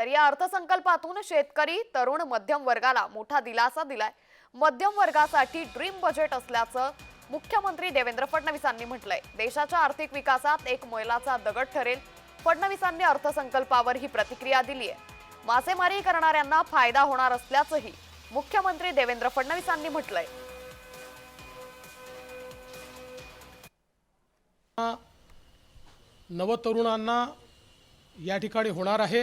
तर या अर्थसंकल्पातून शेतकरी तरुण मध्यम वर्गाला मोठा दिलासा दिलाय. मध्यम वर्गासाठी ड्रीम बजेट असल्याचं मुख्यमंत्री देवेंद्र फडणवीसांनी म्हटलंय. देशाच्या आर्थिक विकासात एक मैलाचा दगड ठरेल. फडणवीसांनी अर्थसंकल्पावर ही प्रतिक्रिया दिली आहे मासेमारी करणाऱ्यांना फायदा होणार असल्याचंही मुख्यमंत्री देवेंद्र फडणवीसांनी म्हटलंय. नवतरुणांना या ठिकाणी होणार आहे.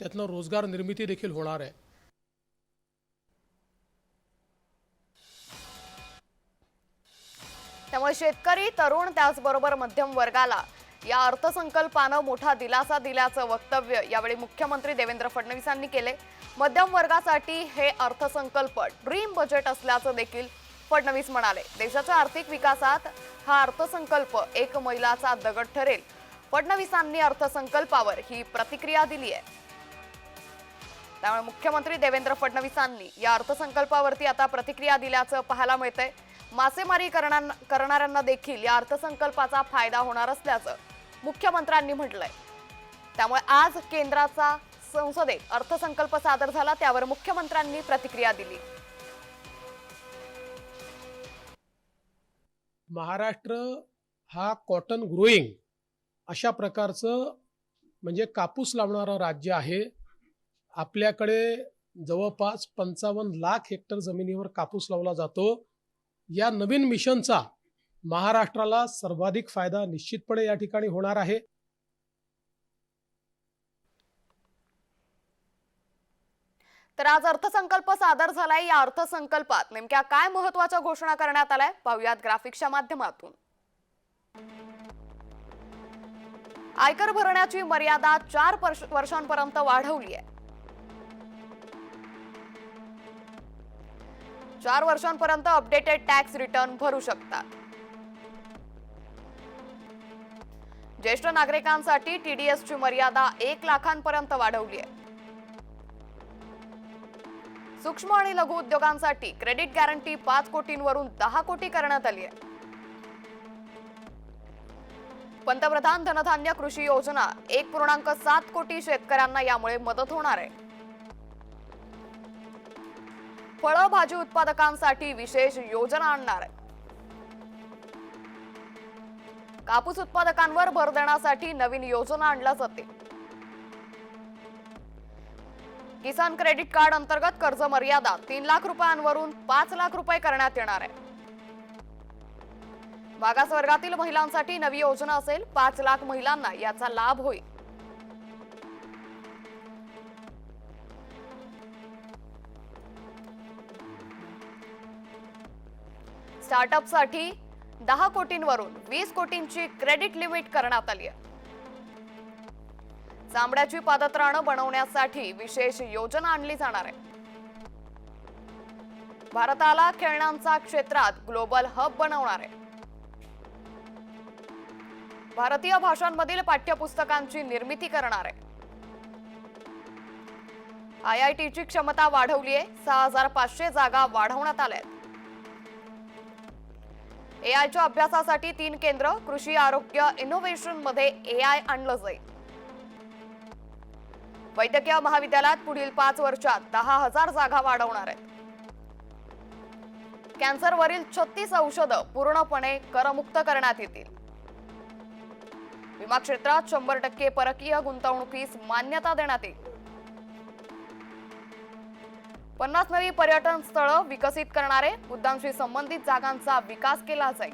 त्यातनं रोजगार निर्मिती देखील होणार आहे. त्यामुळे शेतकरी तरुण त्याचबरोबर मध्यम वर्गाला या अर्थसंकल्पानं मोठा दिलासा दिल्याचं वक्तव्य यावेळी मुख्यमंत्री देवेंद्र फडणवीसांनी केले. मध्यम वर्गासाठी हे अर्थसंकल्प ड्रीम बजेट असल्याचं देखील फडणवीस म्हणाले. देशाच्या आर्थिक विकासात हा अर्थसंकल्प एक मैलाचा दगड ठरेल. फडणवीसांनी अर्थसंकल्पावर ही प्रतिक्रिया दिली आहे त्यामुळे मुख्यमंत्री देवेंद्र फडणवीसांनी या अर्थसंकल्पावरती आता प्रतिक्रिया दिल्याचं पाहायला मिळतंय. मासेमारी करणार करणाऱ्यांना देखील या अर्थसंकल्पाचा फायदा होणार असल्याचं मुख्यमंत्र्यांनी म्हटलंय. त्यामुळे आज केंद्राचा संसदेत अर्थसंकल्प सादर झाला त्यावर मुख्यमंत्र्यांनी प्रतिक्रिया दिली. महाराष्ट्र हा कॉटन ग्रोईंग अशा प्रकारचं म्हणजे कापूस लावणारं राज्य आहे. आपल्याकडे जवळपास पंचावन्न लाख हेक्टर जमिनीवर कापूस लावला जातो. या नवीन मिशनचा महाराष्ट्राला सर्वाधिक फायदा निश्चितपणे या ठिकाणी होणार आहे. तर आज अर्थसंकल्प सादर झालाय. या अर्थसंकल्पात नेमक्या काय महत्त्वाच्या घोषणा करण्यात आल्या पाहुयात ग्राफिक्सच्या माध्यमातून. आयकर भरण्याची मर्यादा चार वर्ष- वर्षांपर्यंत वाढवली आहे. चार वर्षांपर्यंत अपडेटेड टॅक्स रिटर्न भरू शकतात. ज्येष्ठ नागरिकांसाठी टीडीएस ची मर्यादा एक लाखांपर्यंत वाढवली आहे. सूक्ष्म आणि लघु उद्योगांसाठी क्रेडिट गॅरंटी पाच कोटींवरून दहा कोटी करण्यात आली आहे. पंतप्रधान धनधान्य कृषी योजना एक पूर्णांक सात कोटी शेतकऱ्यांना यामुळे मदत होणार आहे. फळं भाजी उत्पादकांसाठी विशेष योजना आणणार आहे. कापूस उत्पादकांवर भर देण्यासाठी नवीन योजना आणल्या जाते किसान क्रेडिट कार्ड अंतर्गत कर्ज मर्यादा तीन लाख रुपयांवरून पाच लाख रुपये करण्यात येणार आहे. मागास वर्गातील महिलांसाठी नवी योजना असेल पाच लाख महिलांना याचा लाभ होईल. स्टार्टअपसाठी दहा कोटींवरून वीस कोटींची क्रेडिट लिमिट करण्यात आली आहे. चामड्याची पादत्राणं बनवण्यासाठी विशेष योजना आणली जाणार आहे. भारताला खेळण्यांचा क्षेत्रात ग्लोबल हब बनवणार आहे. भारतीय भाषांमधील पाठ्यपुस्तकांची निर्मिती करणार आहे. आय आय टीची क्षमता वाढवली आहे सहा हजार पाचशे जागा वाढवण्यात आल्या आहेत एआयच्या अभ्यासासाठी तीन केंद्र कृषी आरोग्य इनोव्हेशनमध्ये एआय आणलं जाईल. वैद्यकीय महाविद्यालयात पुढील पाच वर्षात दहा हजार जागा वाढवणार आहेत. कॅन्सरवरील छत्तीस औषधं पूर्णपणे करमुक्त करण्यात येतील. विमा क्षेत्रात शंभर टक्के परकीय गुंतवणुकीस मान्यता देण्यात येईल. पन्नास नवी पर्यटन स्थळं विकसित करणारे मुद्दांशी संबंधित जागांचा विकास केला जाईल.